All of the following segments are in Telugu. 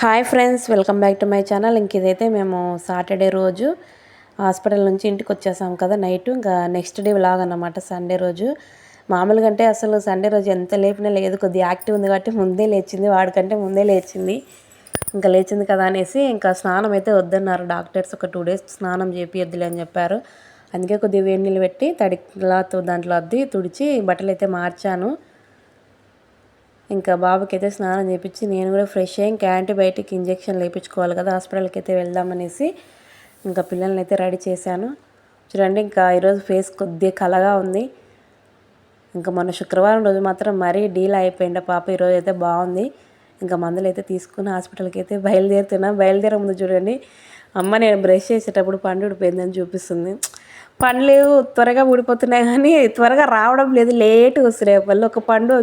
Hi friends welcome back to my channel. ఇంక ఇదైతే మేము సాటర్డే రోజు హాస్పిటల్ నుంచి ఇంటికి వచ్చేసాం కదా నైట్. ఇంకా నెక్స్ట్ డే వ్లాగ్ అన్నమాట సండే రోజు. మామూలుగా అంటే అసలు సండే రోజు ఎంత లేపినా లేదు కొద్దిగా యాక్టివ్ ఉంది కాబట్టి ముందే లేచింది వాడికంటే ముందే లేచింది. ఇంకా లేచింది కదా అనేసి ఇంకా స్నానం అయితే వద్దన్నారు. డాక్టర్స్ ఒక టూ డేస్ స్నానం చేపియద్దులే అని చెప్పారు. అందుకే కొద్దిగా వేడి నీళ్ళు పెట్టి తడి క్లాత్ దాంట్లో అద్ది తుడిచి బట్టలు అయితే మార్చాను. ఇంకా బాబుకి అయితే స్నానం చేయించి నేను కూడా ఫ్రెష్ అయ్యి ఇంకా యాంటీబయాటిక్ ఇంజెక్షన్ వేయించుకోవాలి కదా హాస్పిటల్కి అయితే వెళ్దామనేసి ఇంకా పిల్లల్ని అయితే రెడీ చేశాను. చూడండి ఇంకా ఈరోజు ఫేస్ కొద్దిగా కలగా ఉంది. ఇంకా మొన్న శుక్రవారం రోజు మాత్రం మరీ డీల్ అయిపోయింది పాప ఈరోజు అయితే బాగుంది. ఇంకా మందులు అయితే తీసుకుని హాస్పిటల్కి అయితే బయలుదేరుతున్నా. బయలుదేరే ముందు చూడండి అమ్మ నేను బ్రష్ చేసేటప్పుడు పండు ఊడిపోయిందని చూపిస్తుంది. పండ్లు త్వరగా ఊడిపోతున్నాయి కానీ త్వరగా రావడం లేదు. లేట్ వస్తున్నాయి పళ్ళు ఒక పండు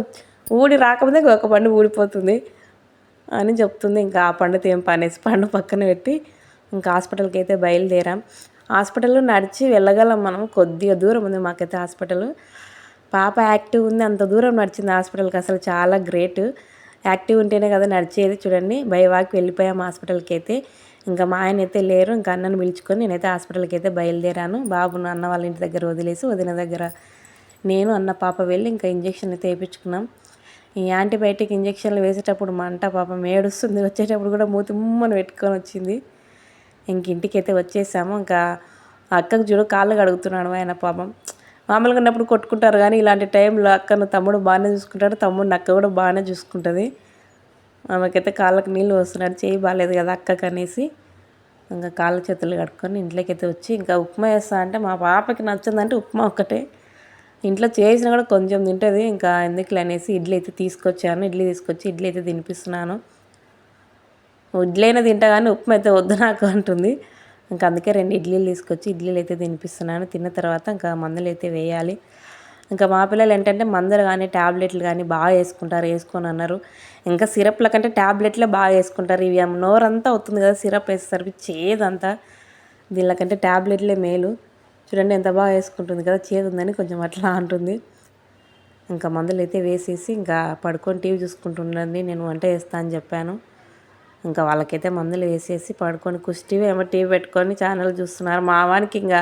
ఊడి రాకముందే ఒక పండు ఊడిపోతుంది అని చెప్తుంది. ఇంకా ఆ పండుతో ఏం పనేసి పండు పక్కన పెట్టి ఇంకా హాస్పిటల్కి అయితే బయలుదేరాం. హాస్పిటల్లో నడిచి వెళ్ళగలం మనం కొద్దిగా దూరం ఉంది మాకైతే హాస్పిటల్. పాప యాక్టివ్ ఉంది అంత దూరం నడిచింది హాస్పిటల్కి అసలు చాలా గ్రేట్. యాక్టివ్ ఉంటేనే కదా నడిచేది చూడండి. బై వాక్ వెళ్ళిపోయాం హాస్పిటల్కి అయితే ఇంకా మా ఆయన అయితే లేరు ఇంకా అన్నను పిలుచుకొని నేనైతే హాస్పిటల్కి అయితే బయలుదేరాను బాబును అన్న వాళ్ళ ఇంటి దగ్గర వదిలేసి వదిన దగ్గర నేను అన్న పాప వెళ్ళి ఇంకా ఇంజెక్షన్ అయితే వేయించుకున్నాం ఈ యాంటీబయాటిక్ ఇంజెక్షన్లు వేసేటప్పుడు మంట పాపం ఏడుస్తుంది. వచ్చేటప్పుడు కూడా మూతి ముమ్మని పెట్టుకొని వచ్చింది. ఇంక ఇంటికి అయితే వచ్చేసాము. ఇంకా అక్కకు చూడు కాళ్ళు కడుగుతున్నాడు ఆయన పాపం. మామూలుగా ఉన్నప్పుడు కొట్టుకుంటారు కానీ ఇలాంటి టైంలో అక్కను తమ్ముడు బాగానే చూసుకుంటాడు. తమ్ముడు అక్క కూడా బాగానే చూసుకుంటుంది. ఆమెకైతే కాళ్ళకు నీళ్ళు వస్తున్నాడు చేయి బాగాలేదు కదా అక్కకు అనేసి. ఇంకా కాళ్ళ చేతులు కడుక్కొని ఇంట్లోకి అయితే వచ్చి ఇంకా ఉప్మా వేస్తా అంటే మా పాపకి నచ్చిందంటే ఉప్మా ఒక్కటే ఇంట్లో చేసినా కూడా కొంచెం తింటుంది. ఇంకా ఎందుకులే అనేసి ఇడ్లీ అయితే తీసుకొచ్చాను. ఇడ్లీ తీసుకొచ్చి ఇడ్లీ అయితే తినిపిస్తున్నాను. ఇడ్లీ అయినా తింటా కానీ ఉప్మా అయితే వద్దు నాకు అంటుంది. ఇంకా అందుకే రెండు ఇడ్లీలు తీసుకొచ్చి ఇడ్లీలు అయితే తినిపిస్తున్నాను. తిన్న తర్వాత ఇంకా మందులు అయితే వేయాలి. ఇంకా మా పిల్లలు ఏంటంటే మందులు కానీ ట్యాబ్లెట్లు కానీ బాగా వేసుకుంటారు వేసుకొని అన్నారు. ఇంకా సిరప్ల కంటే ట్యాబ్లెట్లే బాగా వేసుకుంటారు. ఇవి నోరంతా అవుతుంది కదా సిరప్ వేసేసరికి చేదంతా. దీనికంటే ట్యాబ్లెట్లే మేలు. చూడండి ఎంత బాగా వేసుకుంటుంది కదా చేదు ఉందని కొంచెం అట్లా అంటుంది. ఇంకా మందులు అయితే వేసేసి ఇంకా పడుకొని టీవీ చూసుకుంటుండండి నేను వంట చేస్తా అని చెప్పాను. ఇంకా వాళ్ళకైతే మందులు వేసేసి పడుకొని కుష్టివి ఏమో టీవీ పెట్టుకొని ఛానల్ చూస్తున్నారు. మా వానికి ఇంకా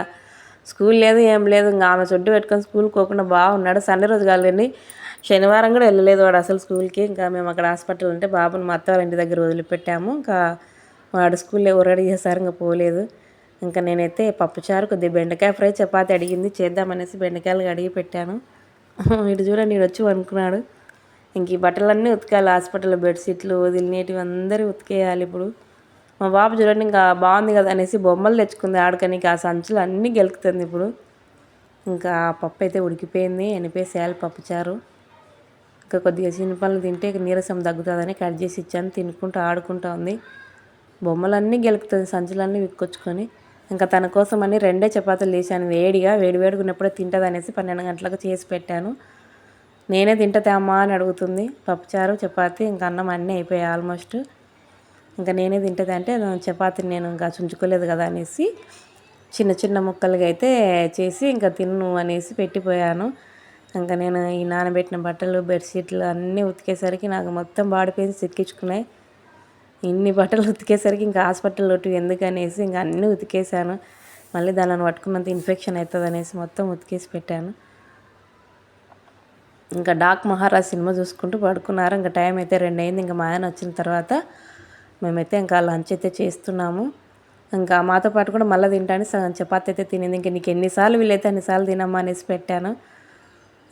స్కూల్ లేదు ఏం లేదు ఇంకా ఆమె చుట్టూ పెట్టుకొని స్కూల్కి పోకుండా బాగున్నాడు. సండే రోజు కాలండి శనివారం కూడా వెళ్ళలేదు వాడు అసలు స్కూల్కి. ఇంకా మేము అక్కడ హాస్పిటల్ ఉంటే బాబుని మా అత్త వాళ్ళ ఇంటి దగ్గర వదిలిపెట్టాము. ఇంకా వాడు స్కూల్లో రెడీ చేశారు ఇంకా పోలేదు. ఇంకా నేనైతే పప్పుచారు కొద్దిగా బెండకాయ ఫ్రై చపాతి అడిగింది. చేద్దామనేసి బెండకాయలు అడిగి పెట్టాను. ఇటు చూడండి ఇటు వచ్చి అనుకున్నాడు ఇంక ఈ బట్టలన్నీ ఉతకాలి హాస్పిటల్లో బెడ్షీట్లు వదిలినేటివి అందరూ ఉతికేయాలి ఇప్పుడు. మా బాబు చూడండి ఇంకా బాగుంది కదా అనేసి బొమ్మలు తెచ్చుకుంది ఆడుకనికి. ఆ సంచులు అన్నీ గెలుకుతుంది ఇప్పుడు. ఇంకా పప్పు అయితే ఉడికిపోయింది ఎనిపేసేయాలి పప్పుచారు ఇంకా కొద్దిగా చిన్నపళ్ళు తింటే నీరసం తగ్గుతుందని కట్ చేసి ఇచ్చాను. తినుకుంటూ ఆడుకుంటూ ఉంది. బొమ్మలన్నీ గెలుకుతుంది సంచులన్నీ విక్కొచ్చుకొని. ఇంకా తన కోసం అని రెండే చపాతీలు తీశాను వేడిగా వేడి వేడుకున్నప్పుడే తింటుంది అనేసి పన్నెండు గంటలకు చేసి పెట్టాను. నేనే తింటతే అమ్మా అని అడుగుతుంది. పప్పుచారు చపాతి ఇంకా అన్నం అన్నీ అయిపోయాయి ఆల్మోస్ట్. ఇంకా నేనే తింటది అంటే చపాతీని నేను ఇంకా చుంచుకోలేదు కదా అనేసి చిన్న చిన్న ముక్కలుగా అయితే చేసి ఇంకా తిన్ను అనేసి పెట్టిపోయాను. ఇంకా నేను ఈ నానబెట్టిన బట్టలు బెడ్షీట్లు అన్నీ ఉతికేసరికి నాకు మొత్తం బాడీ పెయిన్స్ ఎక్కించుకున్నాయి ఇన్ని బట్టలు ఉతికేసరికి ఇంకా హాస్పిటల్ ఒకటి ఎందుకనేసి ఇంకా అన్నీ ఉతికేసాను మళ్ళీ దానిని పట్టుకున్నంత ఇన్ఫెక్షన్ అవుతుంది అనేసి మొత్తం ఉతికేసి పెట్టాను. ఇంకా డాక్ మహారాజ్ సినిమా చూసుకుంటూ పడుకున్నారు. ఇంకా టైం అయితే రెండు అయింది ఇంకా మా ఆయన వచ్చిన తర్వాత మేమైతే ఇంకా లంచ్ అయితే చేస్తున్నాము. ఇంకా మాతో పాటు కూడా మళ్ళీ తింటాను సగం చపాతి అయితే తినేది. ఇంకా నీకు ఎన్నిసార్లు వీలైతే అన్నిసార్లు తినమ్మా అనేసి పెట్టాను.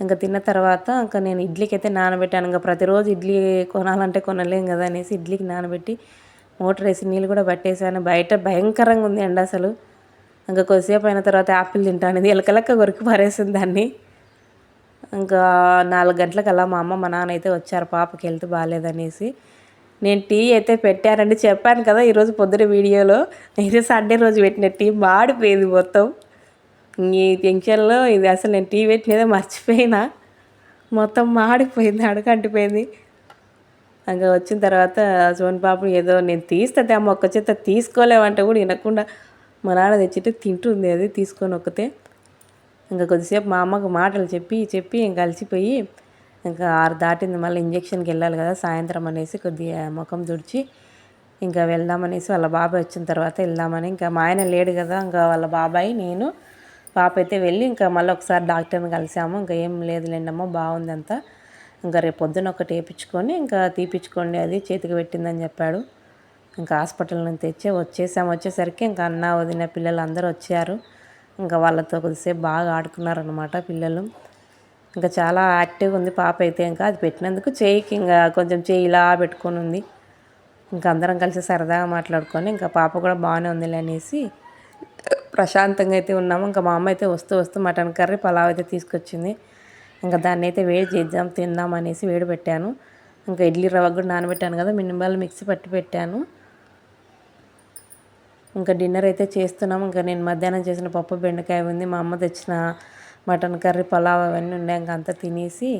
ఇంకా తిన్న తర్వాత ఇంకా నేను ఇడ్లీకి అయితే నానబెట్టాను. ఇంకా ప్రతిరోజు ఇడ్లీ కొనాలంటే కొనలేం కదా అనేసి ఇడ్లీకి నానబెట్టి మోటార్ వేసి నీళ్ళు కూడా పట్టేసాను. బయట భయంకరంగా ఉంది అండి అసలు. ఇంకా కొద్దిసేపు అయిన తర్వాత యాపిల్ తింటాను ఇది ఎలకలక్క కొరికి పారేసింది దాన్ని. ఇంకా నాలుగు గంటలకు అలా మా అమ్మ మా నాన్న అయితే వచ్చారు పాపకి హెల్త్ బాగాలేదనేసి నేను టీ అయితే పెట్టానండి. చెప్పాను కదా ఈరోజు పొద్దున వీడియోలో. నేను సండే రోజు పెట్టిన టీ మాడిపోయింది మొత్తం. ఈ టెన్షన్లో ఇది అసలు నేను టీ పెట్టినదే మర్చిపోయినా. మొత్తం మాడిపోయింది అడుగంటిపోయింది. ఇంకా వచ్చిన తర్వాత సోని పాపం ఏదో నేను తీస్తే అమ్మ మొక్క చేత తీసుకోలేమంటే కూడా వినకుండా మా నాన్న తెచ్చితే తింటుంది అది తీసుకొని ఒక్కతే. ఇంకా కొద్దిసేపు మా అమ్మకు మాటలు చెప్పి చెప్పి ఇంకా కలిసిపోయి ఇంకా ఆరు దాటింది మళ్ళీ ఇంజక్షన్కి వెళ్ళాలి కదా సాయంత్రం అనేసి కొద్దిగా ముఖం తుడిచి ఇంకా వెళ్దామనేసి వాళ్ళ బాబాయ్ వచ్చిన తర్వాత వెళ్దామని ఇంకా మా ఆయన లేడు కదా ఇంకా వాళ్ళ బాబాయ్ నేను పాప అయితే వెళ్ళి ఇంకా మళ్ళీ ఒకసారి డాక్టర్ని కలిసాము. ఇంకా ఏం లేదులేండమ్మో బాగుంది అంతా. ఇంకా రేపు పొద్దున ఒకటి వేయించుకొని ఇంకా తీపిచ్చుకోండి అది చేతికి పెట్టిందని చెప్పాడు. ఇంకా హాస్పిటల్ నుంచి తెచ్చి వచ్చేసాము. వచ్చేసరికి ఇంకా అన్న వదిన పిల్లలు అందరూ వచ్చారు. ఇంకా వాళ్ళతో కొద్దిసేపు బాగా ఆడుకున్నారనమాట పిల్లలు. ఇంకా చాలా యాక్టివ్గా ఉంది పాప అయితే ఇంకా అది పెట్టినందుకు చేయికి ఇంకా కొంచెం చేయి ఇలా పెట్టుకొని ఉంది. ఇంకా అందరం కలిసి సరదాగా మాట్లాడుకొని ఇంకా పాప కూడా బాగానే ఉందిలే అనేసి ప్రశాంతంగా అయితే ఉన్నాము. ఇంకా మా అమ్మ అయితే వస్తూ వస్తూ మటన్ కర్రీ పలావ్ అయితే తీసుకొచ్చింది. ఇంకా దాన్ని అయితే వేడి చేద్దాం తిందాం అనేసి వేడి పెట్టాను. ఇంకా ఇడ్లీ రవ్వ కూడా నానబెట్టాను కదా మినిమల్ మిక్సీ పట్టి పెట్టాను. ఇంకా డిన్నర్ అయితే చేస్తున్నాం. ఇంకా నేను మధ్యాహ్నం చేసిన పప్పు బెండకాయ ఉంది. మా అమ్మ తెచ్చిన మటన్ కర్రీ పలావ్ అవన్నీ ఉన్నాయి ఇంకా అంతా తినేసి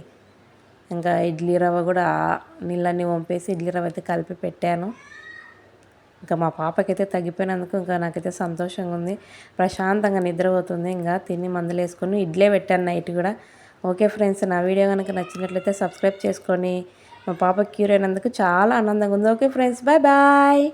ఇంకా ఇడ్లీ రవ్వ కూడా నీళ్ళన్నీ వంపేసి ఇడ్లీ రవ్వ అయితే కలిపి పెట్టాను. ఇంకా మా పాపకైతే తగ్గిపోయినందుకు ఇంకా నాకైతే సంతోషంగా ఉంది. ప్రశాంతంగా నిద్రపోతుంది. ఇంకా తిని మందులు వేసుకొని ఇడ్లే పెట్టాను నైట్ కూడా. ఓకే ఫ్రెండ్స్ నా వీడియో కనుక నచ్చినట్లయితే సబ్స్క్రైబ్ చేసుకొని మా పాప క్యూర్ అయినందుకు చాలా ఆనందంగా ఉంది. Okay friends bye bye.